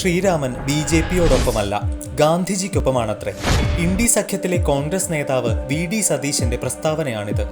Sreeraman B J പിയോടൊപ്പമല്ല. ഗാന്ധിജിക്കൊപ്പമാണത്രേ. Indie സഖ്യത്തിലെ കോൺഗ്രസ് നേതാവ് വി ഡി സതീശന്റെ പ്രസ്താവനയാണിത്.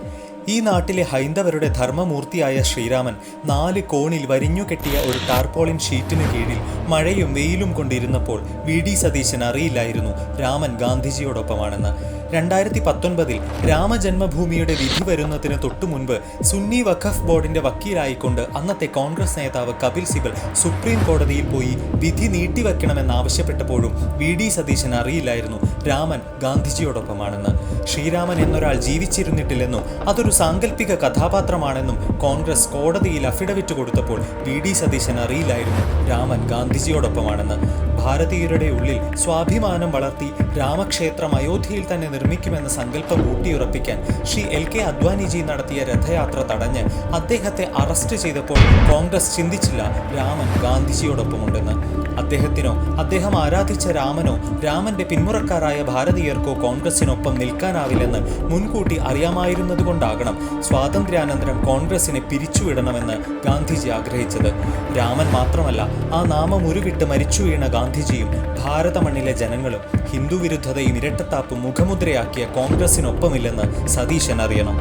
ഈ നാട്ടിലെ ഹൈന്ദവരുടെ ധർമ്മമൂർത്തിയായ ശ്രീരാമൻ നാല് കോണിൽ വരിഞ്ഞുകെട്ടിയ ഒരു ടാർപോളിൻ ഷീറ്റിന് കീഴിൽ മഴയും വെയിലും കൊണ്ടിരുന്നപ്പോൾ വി ഡി സതീശൻ അറിയില്ലായിരുന്നു രാമൻ ഗാന്ധിജിയോടൊപ്പമാണെന്ന്. രണ്ടായിരത്തി പത്തൊൻപതിൽ രാമജന്മഭൂമിയുടെ വിധി വരുന്നതിന് തൊട്ടു മുൻപ് സുന്നി വഖഫ് ബോർഡിന്റെ വക്കീലായിക്കൊണ്ട് അന്നത്തെ കോൺഗ്രസ് നേതാവ് കപിൽ സിബൽ സുപ്രീം കോടതിയിൽ പോയി വിധി നീട്ടിവെക്കണമെന്നാവശ്യപ്പെട്ടപ്പോഴും വി ഡി സതീശൻ അറിയില്ലായിരുന്നു രാമൻ ഗാന്ധിജിയോടൊപ്പമാണെന്ന്. ശ്രീരാമൻ എന്നൊരാൾ ജീവിച്ചിരുന്നിട്ടില്ലെന്നും അതൊരു സാങ്കല്പിക കഥാപാത്രമാണെന്നും കോൺഗ്രസ് കോടതിയിൽ അഫിഡവിറ്റ് കൊടുത്തപ്പോൾ വി ഡി സതീശൻ അറിയില്ലായിരുന്നു രാമൻ ഗാന്ധിജിയോടൊപ്പമാണെന്ന്. ഭാരതീയരുടെ ഉള്ളിൽ സ്വാഭിമാനം വളർത്തി രാമക്ഷേത്രം അയോധ്യയിൽ തന്നെ നിർമ്മിക്കുമെന്ന സങ്കല്പം ഊട്ടിയുറപ്പിക്കാൻ ശ്രീ എൽ കെ അദ്വാനിജി നടത്തിയ രഥയാത്ര തടഞ്ഞ് അദ്ദേഹത്തെ അറസ്റ്റ് ചെയ്തപ്പോൾ കോൺഗ്രസ് ചിന്തിച്ചില്ല രാമൻ ഗാന്ധിജിയോടൊപ്പമുണ്ടെന്ന്. അദ്ദേഹത്തിനോ അദ്ദേഹം ആരാധിച്ച രാമനോ രാമന്റെ പിന്മുറക്കാരായ ഭാരതീയർക്കോ കോൺഗ്രസിനൊപ്പം നിൽക്കാനാവില്ലെന്ന് മുൻകൂട്ടി അറിയാമായിരുന്നതുകൊണ്ടാകണം സ്വാതന്ത്ര്യാനന്തരം കോൺഗ്രസിനെ പിരിച്ചുവിടണമെന്ന് ഗാന്ധിജി ആഗ്രഹിച്ചത്. രാമൻ മാത്രമല്ല ആ നാമം ഉരുവിട്ട് മരിച്ചു വീണ ഗാന്ധിജിയും ഭാരതമണ്ണിലെ ജനങ്ങളും ഹിന്ദു വിരുദ്ധതയും ഇരട്ടത്താപ്പും മുഖമുദ്രയാക്കിയ കോൺഗ്രസിനൊപ്പമില്ലെന്ന് സതീശൻ അറിയണം.